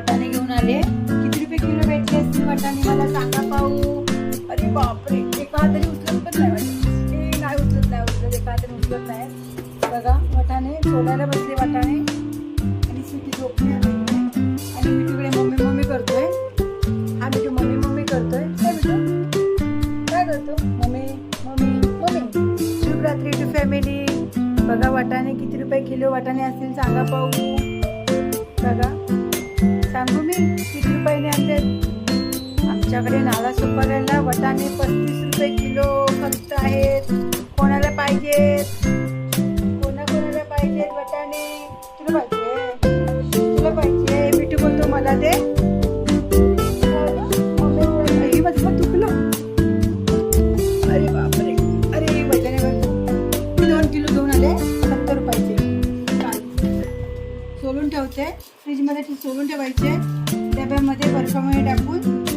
वटाणे घेऊन आले. किती रुपये किलो भेटले असतील वटाणे? मला सांगा पाहू. अरे बापरे एका तरी उचलत पण नाही वाटत ते उचलत नाही उचलत का तरी उचलत नाही. बघा वटाणे सोडायला बसले वाटाणे. आणि सुटी झोपली आणि मी तिकडे मम्मी मम्मी करतोय. हा मी तू मम्मी मम्मी करतोय. काय म्हणतो काय करतो मम्मी मम्मी मम्मी. शुभरात्री टू फॅमिली. बघा वाटाणे किती रुपये किलो वाटाणे असतील सांगा पाहू. सुपाऱ्याला वटाणे पस्तीस रुपये किलो खर्च आहेत. कोणाला पाहिजेत कोणा कोणाला पाहिजेत वटाणे? तुला पाहिजे? तुला पाहिजे? मिठू बोलतो मला दे. मम्मी बोलते, "आई, अरे बापरे अरे वजन आहे दोन किलो घेऊन आले सत्तर रुपयाचे. चालेल. सोलून ठेवते. फ्रीजमध्ये सोलून ठेवायचे डब्यामध्ये बर्फामध्ये टाकून.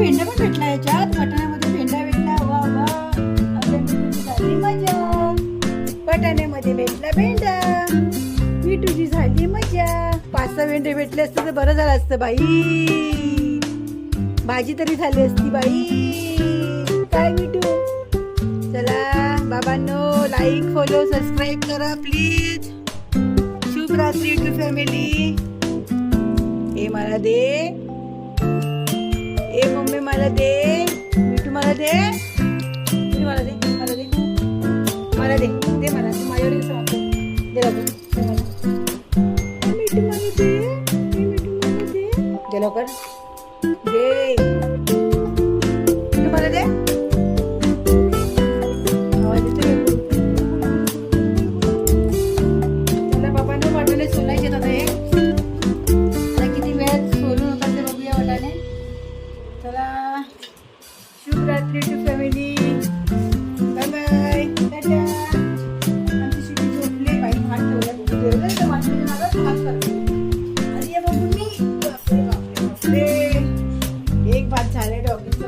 भेंडा पण भेटला याच्यात. बटाण्यामध्ये भेंडा भेटला. वा वा. झाली मजा. बटाण्यामध्ये भेटला भेंडा. मिठूची झाली मजा. पाच सहा भेंडे भेटले असते तर बरं झालं असतं बाई. भाजी तरी झाली असती बाई. काय मिठू चला बाबांनो लाईक फॉलो सबस्क्राईब करा प्लीज शुभ रात्री टू फॅमिली हे मला दे. मला दे मिठू मला दे मिठू मला दे मला दे मला दे दे मला तू माझ्यावर कसं वागतो? दे लवकर, दे मला. मिठू मला दे ए, मिठू मला दे दे लवकर दे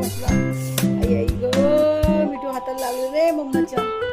पटला. आई आई ग मिठू हाताला लागलेलं आहे मम्माच्या.